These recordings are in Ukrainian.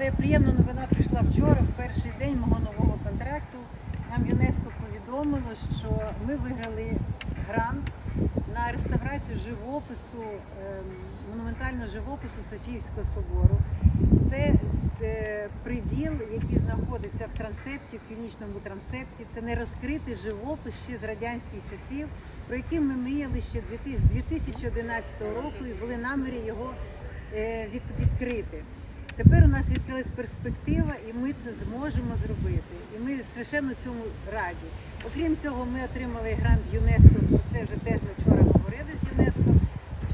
Але приємна новина прийшла вчора, в перший день мого нового контракту. Нам ЮНЕСКО повідомило, що ми виграли грант на реставрацію живопису, ем, монументального живопису Софіївського собору. Це е, приділ, який знаходиться в трансепті, в північному трансепті. Це не розкритий живопис ще з радянських часів, про який ми мріяли ще з 2011 року і були наміри його е, відкрити. Тепер у нас відкрилась перспектива, і ми це зможемо зробити. І ми страшенно цьому раді. Окрім цього, ми отримали грант ЮНЕСКо. Про це вже теж ми вчора говорили з ЮНЕСКо.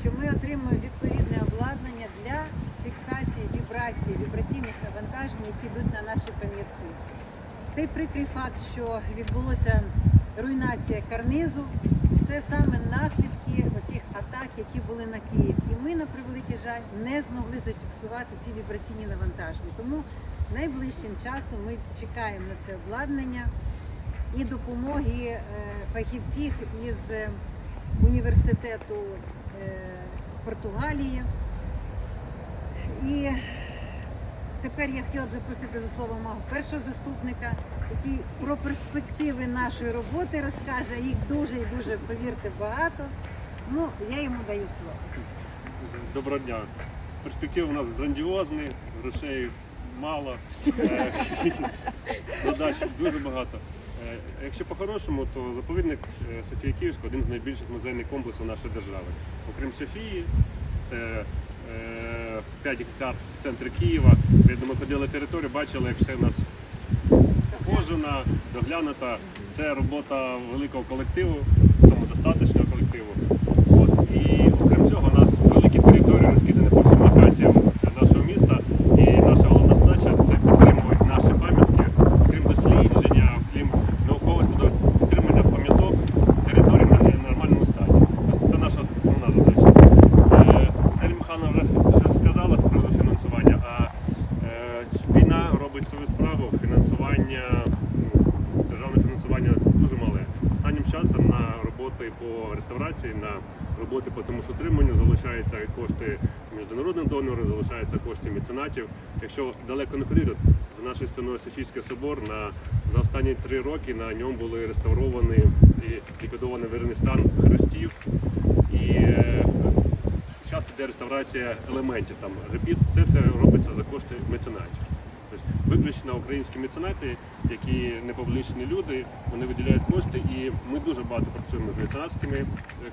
Що ми отримуємо відповідне обладнання для фіксації вібрації, вібраційних навантажень, які йдуть на наші пам'ятки. Той прикрий факт, що відбулося руйнація карнизу, це саме наслідки оцих атак, які були на Київ. І ми, на превеликий жаль, не змогли зафіксувати ці вібраційні навантаження. Тому найближчим часом ми чекаємо на це обладнання і допомоги е, фахівців із е, університету е, Португалії. І тепер я хотіла б запросити до слова мого першого заступника, який про перспективи нашої роботи розкаже. Їх дуже і дуже, повірте, багато. Ну, я йому даю слово. Доброго дня. Перспективи у нас грандіозні, грошей мало, е, задач дуже багато. Е, Якщо по-хорошому, то заповідник е, Софія Київська один з найбільших музейних комплексів нашої держави. Окрім Софії, це е, 5 гектар в центрі Києва. Ми ходили територію, бачили, як все у нас кожена, доглянута. Це робота великого колективу, самодостаточного колективу. От. І окрім цього, у нас великі території розкидані по всім локаціям нашого міста. І наша головна задача це підтримувати наші пам'ятки, крім дослідження, крім наукового складу, підтримання пам'яток території на нормальному стані. Тобто це наша основна задача. Е, Ель Михайловна вже щось сказала з приводу фінансування, а е, війна робить свою справу, фінансування, ну, державне фінансування дуже мале. Останнім часом на роботи по реставрації, на роботи по тому ж утриманню залишаються кошти міжнародних донорів, залишаються кошти меценатів. Якщо далеко не ходити, за нашою спиною Софійський собор на за останні три роки на ньому були реставровані і ліквідований вірний стан хрестів. І е, зараз іде реставрація елементів. Там репіт, це все робиться за кошти меценатів. Тобто виключно українські меценати, які не публічні люди, вони виділяють кошти, і ми дуже багато працюємо з меценатськими е,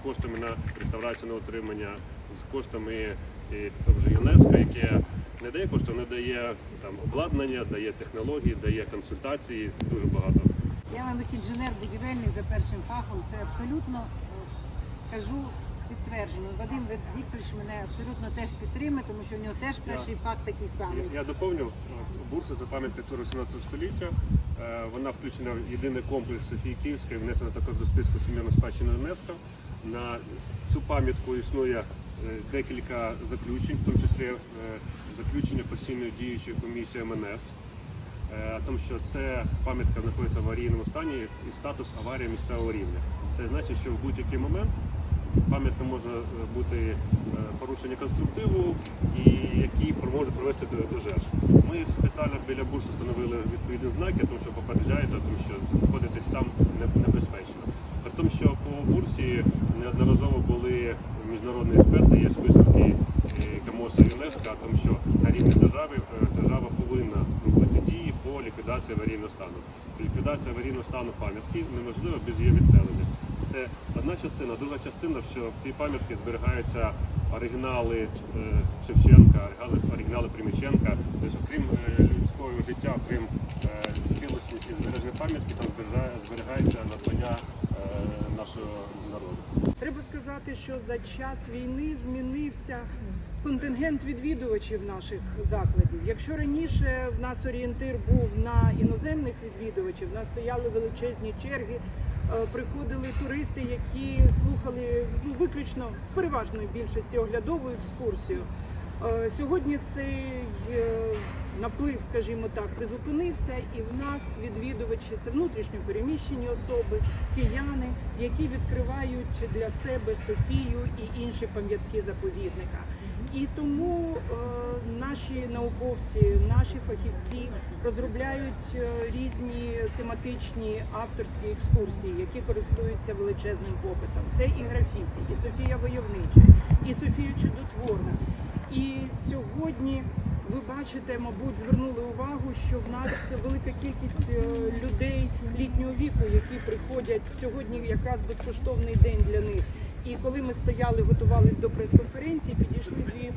коштами на реставрацію на утримання, з коштами того ЮНЕСКО, яке не дає кошти, не дає там обладнання, дає технології, дає консультації, дуже багато. Я вам як інженер будівельник за першим фахом, це абсолютно е, кажу підтверджено. Вадим Вікторович мене абсолютно теж підтримує, тому що в нього теж перший факт такий самий. Я доповню бурса за пам'ятки культури 18 століття. Е, Вона включена в єдиний комплекс Софії Київської, внесена також до списку всемирної спадщини ЮНЕСКО. На цю пам'ятку існує е, декілька заключень, в тому числі е, заключення постійної діючої комісії МНС. Тому, що це пам'ятка знаходиться в аварійному стані і статус аварії місцевого рівня. Це значить, що в будь-який момент пам'ятка може е, бути е, порушення конструктиву, і який може привести до, жертв. Ми спеціально біля бурси встановили відповідні знаки, тому що попереджаєте, тому що знаходитись там небезпечно. При тому, що по бурсі неодноразово були міжнародні експерти, є висновки е, КМОСа і ЮНЕСКО, тому що на рівні держави е, держава повинна робити дії по ліквідації аварійного стану. Ліквідація аварійного стану пам'ятки неможлива без її відселення. Це одна частина, друга частина, що в цій пам'ятці зберігаються оригінали е, Шевченка, оригінали, Приміченка. Тобто, окрім е, людського життя, окрім е, цілісності збережної пам'ятки, там зберігає- зберігається надбання нашого народу. Треба сказати, що за час війни змінився контингент відвідувачів наших закладів. Якщо раніше в нас орієнтир був на іноземних відвідувачів, в нас стояли величезні черги, е, приходили туристи, які слухали ну, виключно в переважної більшості оглядову екскурсію. Е, Сьогодні цей е, наплив, скажімо так, призупинився, і в нас відвідувачі це внутрішньо переміщені особи, кияни, які відкривають для себе Софію і інші пам'ятки заповідника. І тому е, наші науковці, наші фахівці розробляють е, різні тематичні авторські екскурсії, які користуються величезним попитом. Це і графіті, і Софія Войовнича, і Софія Чудотворна. І сьогодні ви бачите, мабуть, звернули увагу, що в нас велика кількість е, людей літнього віку, які приходять сьогодні, якраз безкоштовний день для них. І коли ми стояли, готувались до прес-конференції, підійшли дві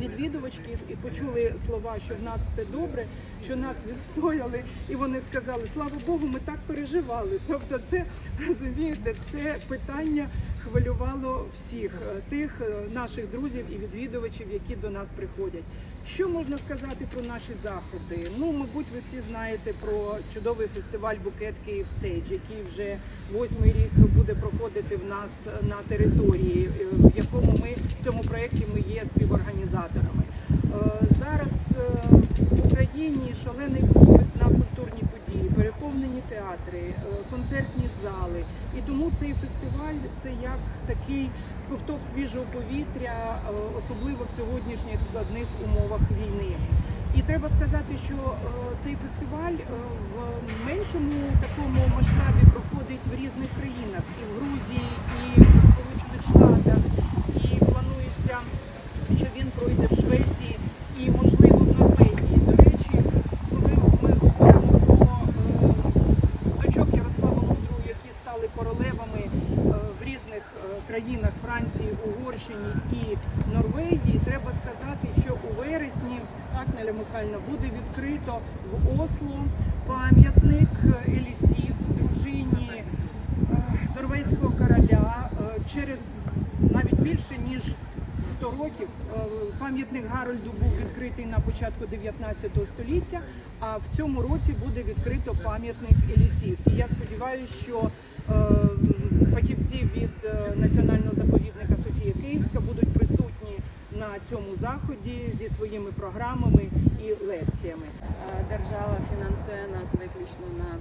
відвідувачки і почули слова, що в нас все добре, що нас відстояли, і вони сказали: Слава Богу, ми так переживали. Тобто, це розумієте, це питання хвилювало всіх е, тих е, наших друзів і відвідувачів, які до нас приходять. Що можна сказати про наші заходи? Ну, мабуть, ви всі знаєте про чудовий фестиваль Букет Київ Стейдж, який вже восьмий рік буде проходити в нас на території, е, в якому ми в цьому проєкті ми є співорганізаторами. Е, Зараз е, в Україні шалений попит на культурні події, переповнені театри, е, концертні зали. І тому цей фестиваль це як такий ковток свіжого повітря, е, особливо в сьогоднішніх складних умовах війни. І треба сказати, що е, цей фестиваль в меншому такому масштабі проходить в різних країнах, і в Грузії, і в Сполучених Штатах, і планується, що він пройде в Швеції і, можливо, в Норвегії. До речі, коли ми говоримо про е, дочок Ярослава Мудрого, які стали королевами е, в різних е, країнах Франції, Угорщині і Норвегії, треба сказати, що у вересні Акнеля Михайловна буде відкрито в Осло пам'ятник Елісів, дружині е, норвезького короля е, через навіть більше ніж 100 років. Е, Пам'ятник Гарольду був відкритий на початку 19 століття, а в цьому році буде відкрито пам'ятник Елісів. І я сподіваюся, що е, фахівці від е, національного заповідника Софія Київська будуть присутні на цьому заході зі своїми програмами і лекціями. Держава фінансує нас виключно на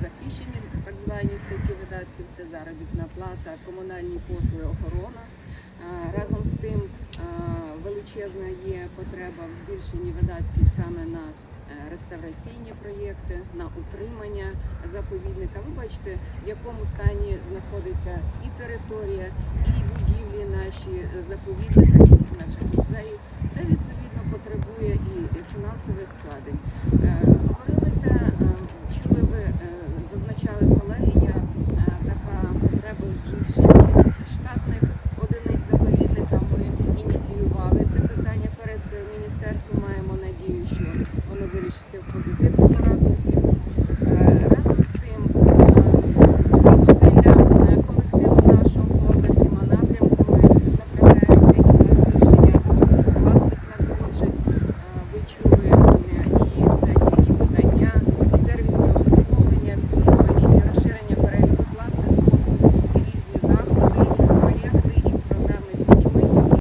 захищені так звані статті видатків. Це заробітна плата, комунальні послуги, охорона. Разом з тим величезна є потреба в збільшенні видатків саме на е, реставраційні проєкти, на утримання заповідника. Ви бачите, в якому стані знаходиться і територія, і будівлі наші заповідники всіх наших музеїв. Це відповідно потребує і фінансових вкладень. Е, Говорилися, е, чули ви зазначали колеги. Я така потреба збільшення штатних.